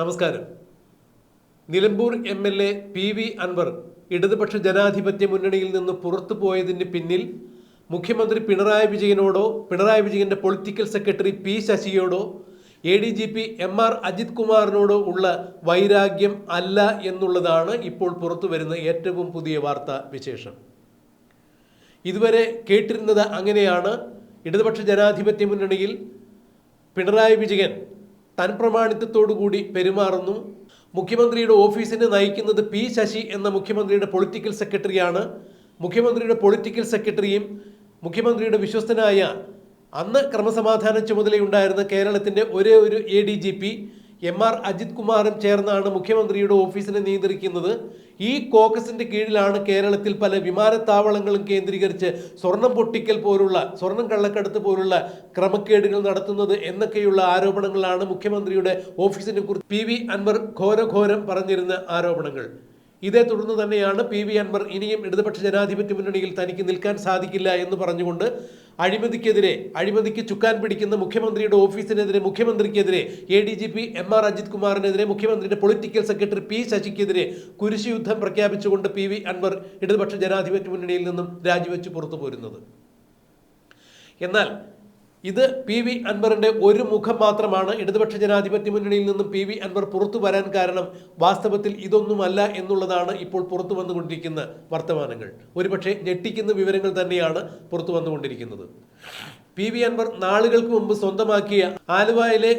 നമസ്കാരം. Nilambur M L A P V Anvar ഇടതുപക്ഷ ജനാധിപത്യ മുന്നണിയിൽ നിന്ന് പുറത്തു പോയതിന് പിന്നിൽ മുഖ്യമന്ത്രി പിണറായി വിജയനോടോ പിണറായി വിജയന്റെ political secretary P ശശിയോടോ A D G P M R Ajith കുമാറിനോടോ ഉള്ള വൈരാഗ്യം അല്ല എന്നുള്ളതാണ് ഇപ്പോൾ പുറത്തു വരുന്ന ഏറ്റവും പുതിയ വാർത്താ വിശേഷം. ഇതുവരെ കേട്ടിരുന്നത് അങ്ങനെയാണ്. ഇടതുപക്ഷ ജനാധിപത്യ മുന്നണിയിൽ പിണറായി വിജയൻ തൻ പ്രമാണിത്വത്തോടുകൂടി പെരുമാറുന്നു. മുഖ്യമന്ത്രിയുടെ ഓഫീസിനെ നയിക്കുന്നത് പി ശശി എന്ന മുഖ്യമന്ത്രിയുടെ പൊളിറ്റിക്കൽ സെക്രട്ടറിയാണ്. മുഖ്യമന്ത്രിയുടെ പൊളിറ്റിക്കൽ സെക്രട്ടറിയും മുഖ്യമന്ത്രിയുടെ വിശ്വസ്തനായ അന്ന് ക്രമസമാധാന ചുമതലയുണ്ടായിരുന്ന കേരളത്തിന്റെ ഒരേ ഒരു A D G P M R Ajith കുമാറും ചേർന്നാണ് മുഖ്യമന്ത്രിയുടെ ഓഫീസിനെ നിയന്ത്രിക്കുന്നത്. ഈ കോക്കസിന്റെ കീഴിലാണ് കേരളത്തിൽ പല വിമാനത്താവളങ്ങളും കേന്ദ്രീകരിച്ച് സ്വർണം പൊട്ടിക്കൽ പോലുള്ള സ്വർണം കള്ളക്കടത്ത് പോലുള്ള ക്രമക്കേടുകൾ നടത്തുന്നത് എന്നൊക്കെയുള്ള ആരോപണങ്ങളാണ് മുഖ്യമന്ത്രിയുടെ ഓഫീസിനെ കുറിച്ച് പി വി അൻവർ ഘോരഘോരം പറഞ്ഞിരുന്ന ആരോപണങ്ങൾ. ഇതേ തുടർന്ന് തന്നെയാണ് പി വി അൻവർ ഇനിയും ഇടതുപക്ഷ ജനാധിപത്യ മുന്നണിയിൽ തനിക്ക് നിൽക്കാൻ സാധിക്കില്ല എന്ന് പറഞ്ഞുകൊണ്ട് അഴിമതിക്കെതിരെ അഴിമതിക്ക് ചുക്കാൻ പിടിക്കുന്ന മുഖ്യമന്ത്രിയുടെ ഓഫീസിനെതിരെ മുഖ്യമന്ത്രിക്കെതിരെ A D G P M R Ajith കുമാറിനെതിരെ മുഖ്യമന്ത്രിയുടെ പൊളിറ്റിക്കൽ സെക്രട്ടറി പി ശശിക്കെതിരെ കുരിശുയുദ്ധം പ്രഖ്യാപിച്ചുകൊണ്ട് പി വി അൻവർ ഇടതുപക്ഷ ജനാധിപത്യ മുന്നണിയിൽ നിന്നും രാജിവെച്ച് പുറത്തു പോരുന്നത് എന്നാൽ ഇത് പി വി അൻവറിന്റെ ഒരു മുഖം മാത്രമാണ്. ഇടതുപക്ഷ ജനാധിപത്യ മുന്നണിയിൽ നിന്നും പി വി അൻവർ പുറത്തു വരാൻ കാരണം വാസ്തവത്തിൽ ഇതൊന്നുമല്ല എന്നുള്ളതാണ് ഇപ്പോൾ പുറത്തു വന്നുകൊണ്ടിരിക്കുന്ന വർത്തമാനങ്ങൾ. ഒരുപക്ഷെ ഞെട്ടിക്കുന്ന വിവരങ്ങൾ തന്നെയാണ് പുറത്തു വന്നുകൊണ്ടിരിക്കുന്നത്. പി വി അൻവർ നാളുകൾക്ക് മുമ്പ് സ്വന്തമാക്കിയ ആലുവയിലെ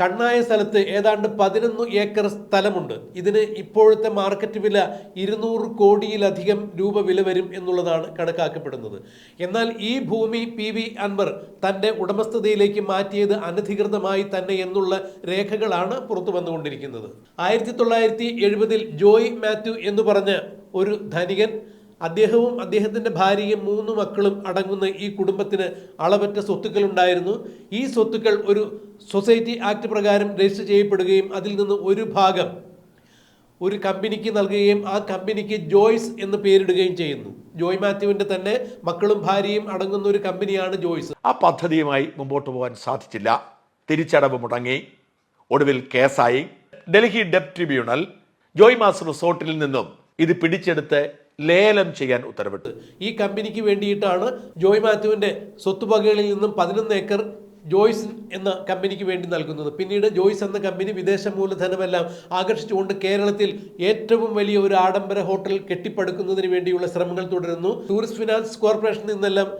കണ്ണായ സ്ഥലത്ത് ഏതാണ്ട് പതിനൊന്ന് ഏക്കർ സ്ഥലമുണ്ട്. ഇതിന് ഇപ്പോഴത്തെ മാർക്കറ്റ് വില ഇരുന്നൂറ് കോടിയിലധികം രൂപ വില വരും എന്നുള്ളതാണ് കണക്കാക്കപ്പെടുന്നത്. എന്നാൽ ഈ ഭൂമി പി വി അൻവർ തന്റെ ഉടമസ്ഥതയിലേക്ക് മാറ്റിയത് അനധികൃതമായി തന്നെ എന്നുള്ള രേഖകളാണ് പുറത്തു വന്നുകൊണ്ടിരിക്കുന്നത്. ആയിരത്തി തൊള്ളായിരത്തി എഴുപതിൽ ജോയ് മാത്യു എന്ന് പറഞ്ഞ് ഒരു ധനികൻ അദ്ദേഹവും അദ്ദേഹത്തിന്റെ ഭാര്യയും മൂന്ന് മക്കളും അടങ്ങുന്ന ഈ കുടുംബത്തിന് അളവറ്റ സ്വത്തുക്കൾ ഉണ്ടായിരുന്നു ഈ സ്വത്തുക്കൾ ഒരു സൊസൈറ്റി ആക്ട് പ്രകാരം രജിസ്റ്റർ ചെയ്യപ്പെടുകയും അതിൽ നിന്ന് ഒരു ഭാഗം ഒരു കമ്പനിക്ക് നൽകുകയും ആ കമ്പനിക്ക് ജോയ്സ് എന്ന് പേരിടുകയും ചെയ്യുന്നു. ജോയ് മാത്യുവിന്റെ തന്നെ മക്കളും ഭാര്യയും അടങ്ങുന്ന ഒരു കമ്പനിയാണ് ജോയ്സ്. ആ പദ്ധതിയുമായി മുമ്പോട്ട് പോകാൻ സാധിച്ചില്ല. തിരിച്ചടവ് മുടങ്ങി. ഒടുവിൽ കേസായി. ഡൽഹി ഡെപ്റ്റ് ട്രിബ്യൂണൽ ജോയ് മാസ് റിസോർട്ടിൽ നിന്നും ഇത് പിടിച്ചെടുത്ത് ലേലം ചെയ്യാൻ ഉത്തരവിട്ടു. ഈ കമ്പനിക്ക് വേണ്ടിയിട്ടാണ് ജോയ് മാത്യുവിന്റെ സ്വത്തുവകകളിൽ നിന്നും പതിനൊന്ന് ഏക്കർ ജോയ്സ് എന്ന കമ്പനിക്ക് വേണ്ടി നൽകുന്നത്. പിന്നീട് ജോയ്സ് എന്ന കമ്പനി വിദേശ മൂലധനമെല്ലാം ആകർഷിച്ചുകൊണ്ട് കേരളത്തിൽ ഏറ്റവും വലിയ ഒരു ആഡംബര ഹോട്ടൽ കെട്ടിപ്പടുക്കുന്നതിന് വേണ്ടിയുള്ള ശ്രമങ്ങൾ തുടരുന്നു. ടൂറിസ്റ്റ് ഫിനാൻസ് കോർപ്പറേഷനിൽ നിന്നെല്ലാം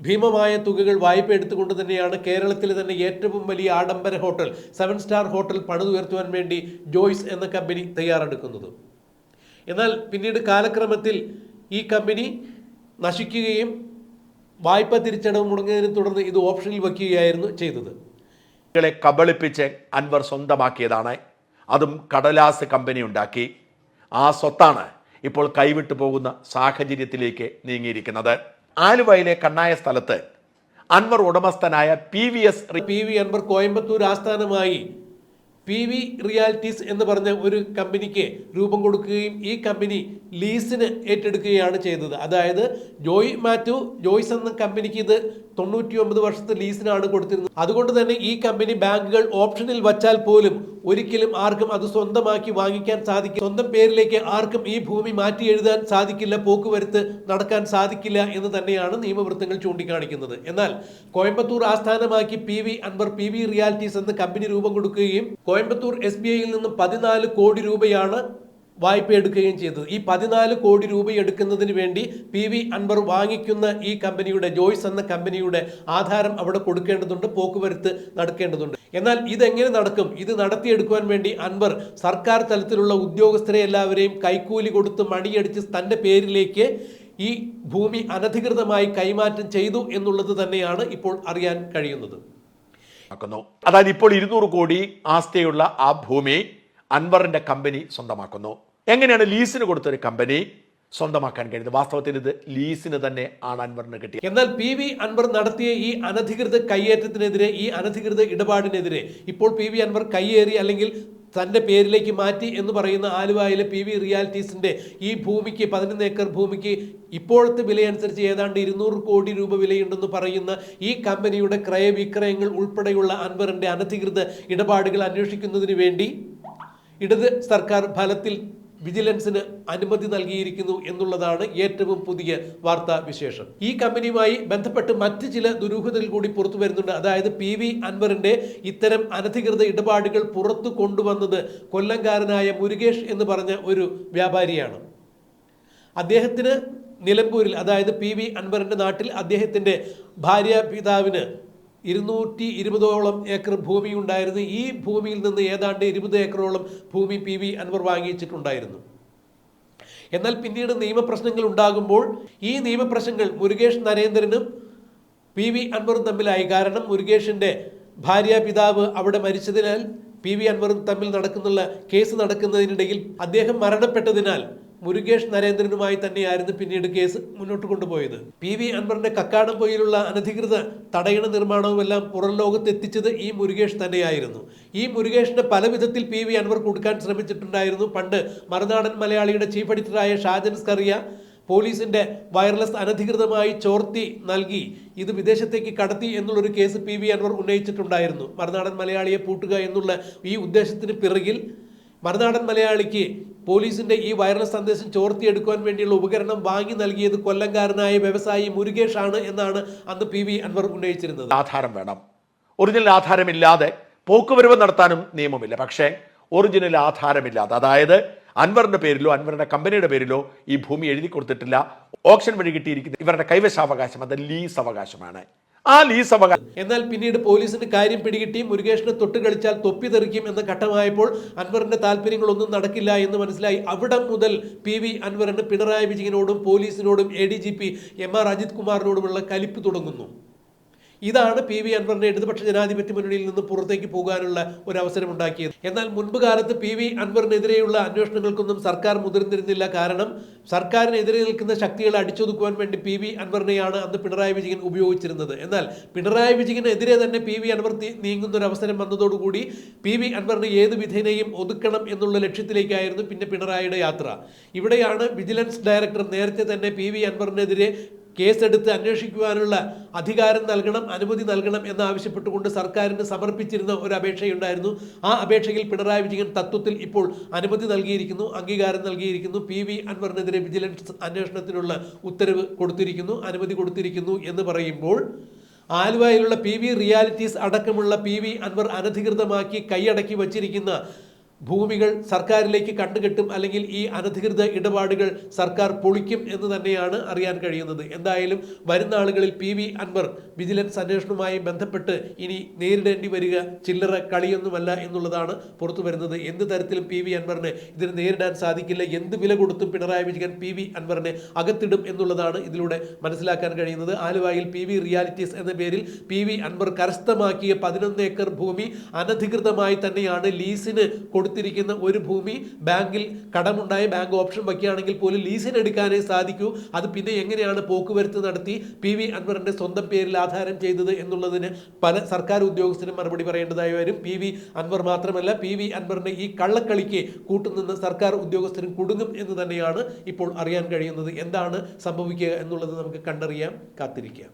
ഭീമമായ തുകകൾ വായ്പ എടുത്തുകൊണ്ട് തന്നെയാണ് കേരളത്തിലെ തന്നെ ഏറ്റവും വലിയ ആഡംബര ഹോട്ടൽ സെവൻ സ്റ്റാർ ഹോട്ടൽ പണിതുയർത്തുവാൻ വേണ്ടി ജോയ്സ് എന്ന കമ്പനി തയ്യാറെടുക്കുന്നത്. എന്നാൽ പിന്നീട് കാലക്രമത്തിൽ ഈ കമ്പനി നശിക്കുകയും വായ്പ തിരിച്ചടവ് മുടങ്ങിയതിനെ തുടർന്ന് ഇത് ഓപ്ഷനിൽ വയ്ക്കുകയായിരുന്നു ചെയ്തത്. കളെ കബളിപ്പിച്ച് അൻവർ സ്വന്തമാക്കിയതാണ്. അതും കടലാസ് കമ്പനി ഉണ്ടാക്കി. ആ സ്വത്താണ് ഇപ്പോൾ കൈവിട്ടു പോകുന്ന സാഹചര്യത്തിലേക്ക് നീങ്ങിയിരിക്കുന്നത്. ആലുവയിലെ കണ്ണായ സ്ഥലത്ത് Anvar ഉടമസ്ഥനായ P V S P V Anvar Coimbatore ആസ്ഥാനമായി പി വി റിയാലിറ്റീസ് എന്ന് പറഞ്ഞ ഒരു കമ്പനിക്ക് രൂപം കൊടുക്കുകയും ഈ കമ്പനി ലീസിന് ഏറ്റെടുക്കുകയാണ് ചെയ്തത്. അതായത് ജോയ് മാത്യു ജോയ്സ് എന്ന കമ്പനിക്ക് ഇത് തൊണ്ണൂറ്റി ഒമ്പത് വർഷത്തെ ലീസിനാണ് കൊടുത്തിരുന്നത്. അതുകൊണ്ട് തന്നെ ഈ കമ്പനി ബാങ്കുകൾ ഓപ്ഷനിൽ വച്ചാൽ പോലും ഒരിക്കലും ആർക്കും അത് സ്വന്തമാക്കി വാങ്ങിക്കാൻ സാധിക്കും സ്വന്തം പേരിലേക്ക് ആർക്കും ഈ ഭൂമി മാറ്റി എഴുതാൻ സാധിക്കില്ല പോക്കുവരുത്ത് നടക്കാൻ സാധിക്കില്ല എന്ന് തന്നെയാണ് നിയമവൃത്തങ്ങൾ ചൂണ്ടിക്കാണിക്കുന്നത്. എന്നാൽ കോയമ്പത്തൂർ ആസ്ഥാനമാക്കി P V Anvar P V realities എന്ന കമ്പനി രൂപം കൊടുക്കുകയും കോയമ്പത്തൂർ എസ് ബി ഐയിൽ നിന്നും പതിനാല് കോടി രൂപയാണ് വായ്പ എടുക്കുകയും ചെയ്തത് ഈ പതിനാല് കോടി രൂപ എടുക്കുന്നതിന് വേണ്ടി പി വി അൻവർ വാങ്ങിക്കുന്ന ഈ കമ്പനിയുടെ ജോയ്സ് എന്ന കമ്പനിയുടെ ആധാരം അവിടെ കൊടുക്കേണ്ടതുണ്ട് പോക്കുവരുത്ത് നടക്കേണ്ടതുണ്ട്. എന്നാൽ ഇതെങ്ങനെ നടക്കും? ഇത് നടത്തിയെടുക്കുവാൻ വേണ്ടി അൻവർ സർക്കാർ തലത്തിലുള്ള ഉദ്യോഗസ്ഥരെ എല്ലാവരെയും കൈക്കൂലി കൊടുത്ത് മണിയടിച്ച് തന്റെ പേരിലേക്ക് ഈ ഭൂമി അനധികൃതമായി കൈമാറ്റം ചെയ്തു എന്നുള്ളത് തന്നെയാണ് ഇപ്പോൾ അറിയാൻ കഴിയുന്നത്. അതായത് ഇപ്പോൾ ഇരുന്നൂറ് കോടി ആസ്തിയുള്ള ആ ഭൂമി അൻവറിന്റെ കമ്പനി സ്വന്തമാക്കുന്നു. എങ്ങനെയാണ് ലീസിന് കൊടുത്തൊരു കമ്പനി സ്വന്തമാക്കാൻ കഴിയുന്നത്? വാസ്തവത്തിൽ ഇത് ലീസിന് തന്നെ ആണ് അൻവറിന് കിട്ടിയത്. എന്നാൽ പി വി അൻവർ നടത്തിയ ഈ അനധികൃത കയ്യേറ്റത്തിനെതിരെ ഈ അനധികൃത ഇടപാടിനെതിരെ ഇപ്പോൾ പി വി അൻവർ കയ്യേറി അല്ലെങ്കിൽ തന്റെ പേരിലേക്ക് മാറ്റി എന്ന് പറയുന്ന ആലുവയിലെ പി വി റിയാലിറ്റീസിന്റെ ഈ ഭൂമിക്ക് പതിനൊന്ന് ഏക്കർ ഭൂമിക്ക് ഇപ്പോഴത്തെ വിലയനുസരിച്ച് ഏതാണ്ട് ഇരുന്നൂറ് കോടി രൂപ വിലയുണ്ടെന്ന് പറയുന്ന ഈ കമ്പനിയുടെ ക്രയവിക്രയങ്ങൾ ഉൾപ്പെടെയുള്ള അൻവറിന്റെ അനധികൃത ഇടപാടുകൾ അന്വേഷിക്കുന്നതിന് വേണ്ടി ഇടത് സർക്കാർ ഫലത്തിൽ വിജിലൻസിന് അനുമതി നൽകിയിരിക്കുന്നു എന്നുള്ളതാണ് ഏറ്റവും പുതിയ വാർത്താ വിശേഷം. ഈ കമ്പനിയുമായി ബന്ധപ്പെട്ട് മറ്റ് ചില ദുരൂഹതകൾ കൂടി പുറത്തു വരുന്നുണ്ട്. അതായത് പി വി അൻവറിന്റെ ഇത്തരം അനധികൃത ഇടപാടുകൾ പുറത്തു കൊണ്ടുവന്നത് കൊല്ലംകാരനായ മുരുകേഷ് എന്ന് പറഞ്ഞ ഒരു വ്യാപാരിയാണ്. അദ്ദേഹത്തിന് നിലമ്പൂരിൽ അതായത് പി വി അൻവറിന്റെ നാട്ടിൽ അദ്ദേഹത്തിന്റെ ഭാര്യ പിതാവിന് ഇരുന്നൂറ്റി ഇരുപതോളം ഏക്കർ ഭൂമി ഉണ്ടായിരുന്നു ഈ ഭൂമിയിൽ നിന്ന് ഏതാണ്ട് ഇരുപത് ഏക്കറോളം ഭൂമി പി വി അൻവർ വാങ്ങിച്ചിട്ടുണ്ടായിരുന്നു. എന്നാൽ പിന്നീട് നിയമപ്രശ്നങ്ങൾ ഉണ്ടാകുമ്പോൾ ഈ നിയമപ്രശ്നങ്ങൾ മുരുകേഷ് നരേന്ദ്രനും പി വി അൻവറും തമ്മിലായി. കാരണം മുരുകേഷിന്റെ ഭാര്യ പിതാവ് അവിടെ മരിച്ചതിനാൽ പി വി അൻവറും തമ്മിൽ നടക്കുന്നുള്ള കേസ് നടക്കുന്നതിനിടയിൽ അദ്ദേഹം മരണപ്പെട്ടതിനാൽ മുരുകേഷ് നരേന്ദ്രനുമായി തന്നെയായിരുന്നു പിന്നീട് കേസ് മുന്നോട്ട് കൊണ്ടുപോയത്. പി വി അൻവറിന്റെ കക്കാടംപൊയിലുള്ള അനധികൃത തടയണ നിർമ്മാണവും എല്ലാം പുറം ലോകത്ത് എത്തിച്ചത് ഈ മുരുകേഷ് തന്നെയായിരുന്നു. ഈ മുരുകേഷിന്റെ പല വിധത്തിൽ പി വി അൻവർ കൊടുക്കാൻ ശ്രമിച്ചിട്ടുണ്ടായിരുന്നു. പണ്ട് മറുനാടൻ മലയാളിയുടെ ചീഫ് എഡിറ്ററായ ഷാജൻ സ്കറിയ പോലീസിന്റെ വയർലെസ് അനധികൃതമായി ചോർത്തി നൽകി. ഇത് വിദേശത്തേക്ക് കടത്തി എന്നുള്ളൊരു കേസ് പി വി അൻവർ ഉന്നയിച്ചിട്ടുണ്ടായിരുന്നു. മറുനാടൻ മലയാളിയെ പൂട്ടുക എന്നുള്ള ഈ ഉദ്ദേശത്തിന് പിറകിൽ മറുനാടൻ മലയാളിക്ക് പോലീസിന്റെ ഈ വയർലെസ് സന്ദേശം ചോർത്തിയെടുക്കുവാൻ വേണ്ടിയുള്ള ഉപകരണം വാങ്ങി നൽകിയത് കൊല്ലംകാരനായ വ്യവസായി മുരുകേഷ് ആണ് എന്നാണ് അന്ന് പി വി അൻവർ ഉന്നയിച്ചിരുന്നത്. ആധാരം വേണം. ഒറിജിനൽ ആധാരമില്ലാതെ പോക്കുവരവ് നടത്താനും നിയമമില്ല. പക്ഷേ ഒറിജിനൽ ആധാരമില്ലാതെ അതായത് അൻവറിന്റെ പേരിലോ അൻവറിന്റെ കമ്പനിയുടെ പേരിലോ ഈ ഭൂമി എഴുതി കൊടുത്തിട്ടില്ല. ഓപ്ഷൻ വഴി കിട്ടിയിരിക്കുന്ന ഇവരുടെ കൈവശാവകാശം അത് ലീസ് അവകാശമാണ്. ആ ലീസ് അവകാശം. എന്നാൽ പിന്നീട് പോലീസിന് കാര്യം പിടികിട്ടി മുരുകേഷിനെ തൊട്ട് കളിച്ചാൽ തൊപ്പി തെറിക്കും എന്ന ഘട്ടമായപ്പോൾ അൻവറിന്റെ താല്പര്യങ്ങളൊന്നും നടക്കില്ല എന്ന് മനസ്സിലായി. അവിടെ മുതൽ പി വി അൻവറിന് പിണറായി വിജയനോടും പോലീസിനോടും A D G P M R Ajith കുമാറിനോടുമുള്ള കലിപ്പ് തുടങ്ങുന്നു. ഇതാണ് പി വി അൻവറിന്റെ ഇടതുപക്ഷ ജനാധിപത്യ മുന്നണിയിൽ നിന്ന് പുറത്തേക്ക് പോകാനുള്ള ഒരു അവസരം ഉണ്ടാക്കിയത്. എന്നാൽ മുൻപ് കാലത്ത് പി വി അൻവറിനെതിരെയുള്ള അന്വേഷണങ്ങൾക്കൊന്നും സർക്കാർ മുതിർന്നിരുന്നില്ല. കാരണം സർക്കാരിനെതിരെ നിൽക്കുന്ന ശക്തികളെ അടിച്ചൊതുക്കുവാൻ വേണ്ടി പി വി അൻവറിനെയാണ് അന്ന് പിണറായി വിജയൻ ഉപയോഗിച്ചിരുന്നത്. എന്നാൽ പിണറായി വിജയനെതിരെ തന്നെ പി വി അൻവർ നീങ്ങുന്ന ഒരു അവസരം വന്നതോടുകൂടി പി വി അൻവറിനെ ഏത് വിധേനയും ഒതുക്കണം എന്നുള്ള ലക്ഷ്യത്തിലേക്കായിരുന്നു പിന്നെ പിണറായിയുടെ യാത്ര. ഇവിടെയാണ് വിജിലൻസ് ഡയറക്ടർ നേരത്തെ തന്നെ പി വി അൻവറിനെതിരെ കേസെടുത്ത് അന്വേഷിക്കുവാനുള്ള അധികാരം നൽകണം അനുമതി നൽകണം എന്നാവശ്യപ്പെട്ടുകൊണ്ട് സർക്കാരിന് സമർപ്പിച്ചിരുന്ന ഒരു അപേക്ഷയുണ്ടായിരുന്നു. ആ അപേക്ഷയിൽ പിണറായി വിജയൻ തത്വത്തിൽ ഇപ്പോൾ അനുമതി നൽകിയിരിക്കുന്നു അംഗീകാരം നൽകിയിരിക്കുന്നു. പി വി അൻവറിനെതിരെ വിജിലൻസ് അന്വേഷണത്തിനുള്ള ഉത്തരവ് കൊടുത്തിരിക്കുന്നു അനുമതി കൊടുത്തിരിക്കുന്നു എന്ന് പറയുമ്പോൾ ആലുവയിലുള്ള പി വി റിയാലിറ്റീസ് അടക്കമുള്ള പി വി അൻവർ അനധികൃതമാക്കി കൈയടക്കി വച്ചിരിക്കുന്ന ഭൂമികൾ സർക്കാരിലേക്ക് കണ്ടുകെട്ടും അല്ലെങ്കിൽ ഈ അനധികൃത ഇടപാടുകൾ സർക്കാർ പൊളിക്കും എന്ന് തന്നെയാണ് അറിയാൻ കഴിയുന്നത്. എന്തായാലും വരുന്ന ആളുകളിൽ പി വി അൻവർ വിജിലൻസ് അന്വേഷണവുമായി ബന്ധപ്പെട്ട് ഇനി നേരിടേണ്ടി വരിക ചില്ലറ കളിയൊന്നുമല്ല എന്നുള്ളതാണ് പുറത്തു വരുന്നത്. എന്ത് തരത്തിലും പി വി അൻവറിനെ ഇതിന് നേരിടാൻ സാധിക്കില്ല. എന്ത് വില കൊടുത്തും പിണറായി വിജയൻ പി വി അൻവറിനെ അകത്തിടും എന്നുള്ളതാണ് ഇതിലൂടെ മനസ്സിലാക്കാൻ കഴിയുന്നത്. ആലുവായിൽ പി വി റിയാലിറ്റീസ് എന്ന പേരിൽ പി വി അൻവർ കരസ്ഥമാക്കിയ പതിനൊന്ന് ഏക്കർ ഭൂമി അനധികൃതമായി തന്നെയാണ് ലീസിന് കൊടുത്തിരിക്കുന്ന ഒരു ഭൂമി ബാങ്കിൽ കടമുണ്ടായി ബാങ്ക് ഓപ്ഷൻ വയ്ക്കുകയാണെങ്കിൽ പോലും ലീസിന് എടുക്കാനേ സാധിക്കൂ. അത് പിന്നെ എങ്ങനെയാണ് പോക്കുവരത്ത് നടത്തി പി വി അൻവറിന്റെ സ്വന്തം പേരിൽ ആധാരം ചെയ്തത് എന്നുള്ളതിന് പല സർക്കാർ ഉദ്യോഗസ്ഥരും മറുപടി പറയേണ്ടതായി വരും പി വി അൻവർ മാത്രമല്ല പി വി അൻവറിന്റെ ഈ കള്ളക്കളിക്ക് കൂട്ടുനിന്ന് സർക്കാർ ഉദ്യോഗസ്ഥരും കുടുങ്ങും എന്ന് തന്നെയാണ് ഇപ്പോൾ അറിയാൻ കഴിയുന്നത്. എന്താണ് സംഭവിക്കുക എന്നുള്ളത് നമുക്ക് കണ്ടറിയാം. കാത്തിരിക്കാം.